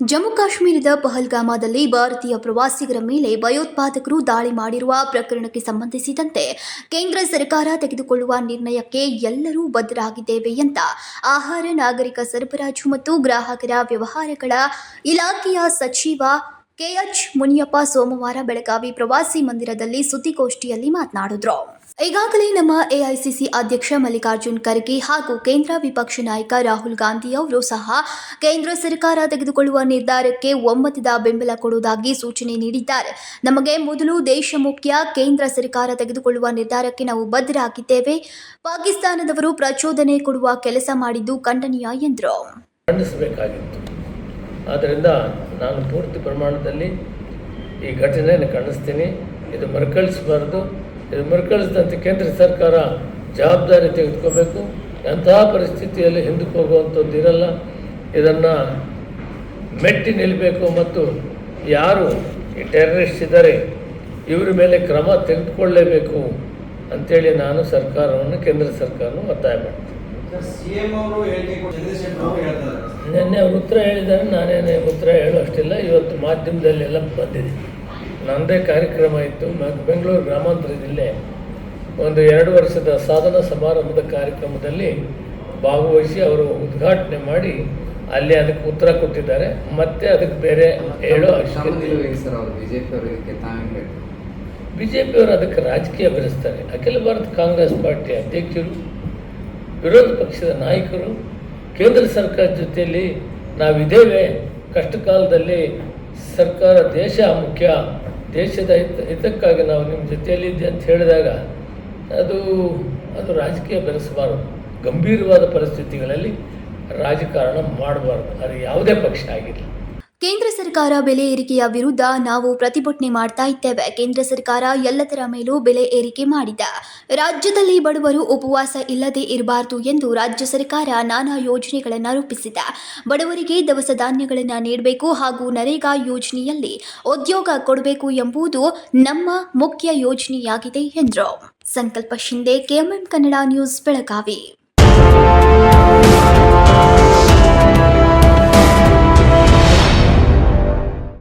ಜಮ್ಮು ಕಾಶ್ಮೀರದ ಪಹಲ್ಗಾಮದಲ್ಲಿ ಭಾರತೀಯ ಪ್ರವಾಸಿಗರ ಮೇಲೆ ಭಯೋತ್ಪಾದಕರು ದಾಳಿ ಮಾಡಿರುವ ಪ್ರಕರಣಕ್ಕೆ ಸಂಬಂಧಿಸಿದಂತೆ ಕೇಂದ್ರ ಸರ್ಕಾರ ತೆಗೆದುಕೊಳ್ಳುವ ನಿರ್ಣಯಕ್ಕೆ ಎಲ್ಲರೂ ಬದ್ಧರಾಗಿದ್ದೇವೆ ಅಂತ ಆಹಾರ, ನಾಗರಿಕ ಸರಬರಾಜು ಮತ್ತು ಗ್ರಾಹಕರ ವ್ಯವಹಾರಗಳ ಇಲಾಖೆಯ ಸಚಿವ ಕೆಎಚ್ ಮುನಿಯಪ್ಪ ಸೋಮವಾರ ಬೆಳಗಾವಿ ಪ್ರವಾಸಿ ಮಂದಿರದಲ್ಲಿ ಸುದ್ದಿಗೋಷ್ಠಿಯಲ್ಲಿ ಮಾತನಾಡಿದ್ರು. ಈಗಾಗಲೇ ನಮ್ಮ ಎಐಸಿಸಿ ಅಧ್ಯಕ್ಷ ಮಲ್ಲಿಕಾರ್ಜುನ್ ಖರ್ಗೆ ಹಾಗೂ ಕೇಂದ್ರ ವಿಪಕ್ಷ ನಾಯಕ ರಾಹುಲ್ ಗಾಂಧಿ ಅವರು ಸಹ ಕೇಂದ್ರ ಸರ್ಕಾರ ತೆಗೆದುಕೊಳ್ಳುವ ನಿರ್ಧಾರಕ್ಕೆ ಒಮ್ಮತದ ಬೆಂಬಲ ಕೊಡುವುದಾಗಿ ಸೂಚನೆ ನೀಡಿದ್ದಾರೆ. ನಮಗೆ ಮೊದಲು ದೇಶ ಮುಖ್ಯ, ಕೇಂದ್ರ ಸರ್ಕಾರ ತೆಗೆದುಕೊಳ್ಳುವ ನಿರ್ಧಾರಕ್ಕೆ ನಾವು ಬದ್ಧರಾಗಿದ್ದೇವೆ. ಪಾಕಿಸ್ತಾನದವರು ಪ್ರಚೋದನೆ ಕೊಡುವ ಕೆಲಸ ಮಾಡಿದ್ದು ಖಂಡನೀಯ ಎಂದರು. ನಾನು ಪೂರ್ತಿ ಪ್ರಮಾಣದಲ್ಲಿ ಈ ಘಟನೆಯನ್ನು ಖಂಡಿಸ್ತೀನಿ. ಇದು ಮರುಕಳಿಸಬಾರ್ದು. ಇದು ಮರುಕಳಿಸಿದಂತೆ ಕೇಂದ್ರ ಸರ್ಕಾರ ಜವಾಬ್ದಾರಿ ತೆಗೆದುಕೋಬೇಕು. ಅಂತಹ ಪರಿಸ್ಥಿತಿಯಲ್ಲಿ ಹಿಂದಕ್ಕೆ ಹೋಗುವಂಥದ್ದು ಇರಲ್ಲ. ಇದನ್ನು ಮೆಟ್ಟಿ ನಿಲ್ಲಬೇಕು ಮತ್ತು ಯಾರು ಈ ಟೆರರಿಸ್ಟ್ ಇದ್ದಾರೆ, ಇವರ ಮೇಲೆ ಕ್ರಮ ತೆಗೆದುಕೊಳ್ಳಲೇಬೇಕು ಅಂಥೇಳಿ ನಾನು ಸರ್ಕಾರವನ್ನು, ಕೇಂದ್ರ ಸರ್ಕಾರವನ್ನು ಒತ್ತಾಯ ಮಾಡ್ತೀನಿ. ಸಿಎಂ ಅವರು ಹೇಳಿಕೆ ಕೊಟ್ಟು ಅವರು ಹೇಳ್ತಾರೆ. ನಿನ್ನೆ ಅವ್ರು ಉತ್ತರ ಹೇಳಿದ್ದಾರೆ ನಾನೇನೇ ಉತ್ತರ ಹೇಳೋ ಅಷ್ಟಿಲ್ಲ. ಇವತ್ತು ಮಾಧ್ಯಮದಲ್ಲೆಲ್ಲ ಬಂದಿದೆ. ನನ್ನದೇ ಕಾರ್ಯಕ್ರಮ ಇತ್ತು. ಬೆಂಗಳೂರು ಗ್ರಾಮಾಂತರ ಜಿಲ್ಲೆ ಒಂದು ಎರಡು ವರ್ಷದ ಸಾಧನ ಸಮಾರಂಭದ ಕಾರ್ಯಕ್ರಮದಲ್ಲಿ ಭಾಗವಹಿಸಿ ಅವರು ಉದ್ಘಾಟನೆ ಮಾಡಿ ಅಲ್ಲಿ ಅದಕ್ಕೆ ಉತ್ತರ ಕೊಟ್ಟಿದ್ದಾರೆ. ಮತ್ತೆ ಅದಕ್ಕೆ ಬೇರೆ ಹೇಳೋ ಬಿ ಜೆ ಪಿಯವರು ಅದಕ್ಕೆ ರಾಜಕೀಯ ಬೆರೆಸ್ತಾರೆ. ಅಖಿಲ ಭಾರತ ಕಾಂಗ್ರೆಸ್ ಪಾರ್ಟಿ ಅಧ್ಯಕ್ಷರು ವಿರೋಧ ಪಕ್ಷದ ನಾಯಕರು, ಕೇಂದ್ರ ಸರ್ಕಾರ ಜೊತೆಯಲ್ಲಿ ನಾವಿದ್ದೇವೆ. ಕಷ್ಟ ಕಾಲದಲ್ಲಿ ಸರ್ಕಾರ ದೇಶ ಮುಖ್ಯ. ದೇಶದ ಹಿತ, ಹಿತಕ್ಕಾಗಿ ನಾವು ನಿಮ್ಮ ಜೊತೆಯಲ್ಲಿದ್ದೆ ಅಂತ ಹೇಳಿದಾಗ ಅದು ಅದು ರಾಜಕೀಯ ಬೆರೆಸಬಾರದು. ಗಂಭೀರವಾದ ಪರಿಸ್ಥಿತಿಗಳಲ್ಲಿ ರಾಜಕಾರಣ ಮಾಡಬಾರ್ದು. ಅದು ಯಾವುದೇ ಪಕ್ಷ ಆಗಿರಲಿ ಕೇಂದ್ರ ಸರ್ಕಾರ ಬೆಲೆ ಏರಿಕೆಯ ವಿರುದ್ಧ ನಾವು ಪ್ರತಿಭಟನೆ ಮಾಡ್ತಾ ಇದ್ದೇವೆ. ಕೇಂದ್ರ ಸರ್ಕಾರ ಎಲ್ಲದರ ಮೇಲೂ ಬೆಲೆ ಏರಿಕೆ ಮಾಡಿದೆ. ರಾಜ್ಯದಲ್ಲಿ ಬಡವರು ಉಪವಾಸ ಇಲ್ಲದೆ ಇರಬಾರದು ಎಂದು ರಾಜ್ಯ ಸರ್ಕಾರ ನಾನಾ ಯೋಜನೆಗಳನ್ನು ರೂಪಿಸಿದೆ. ಬಡವರಿಗೆ ದವಸ ಧಾನ್ಯಗಳನ್ನು ನೀಡಬೇಕು ಹಾಗೂ ನರೇಗಾ ಯೋಜನೆಯಲ್ಲಿ ಉದ್ಯೋಗ ಕೊಡಬೇಕು ಎಂಬುದು ನಮ್ಮ ಮುಖ್ಯ ಯೋಜನೆಯಾಗಿದೆ ಎಂದರು. Sankalp Shinde KMM Kannada news, Belagavi.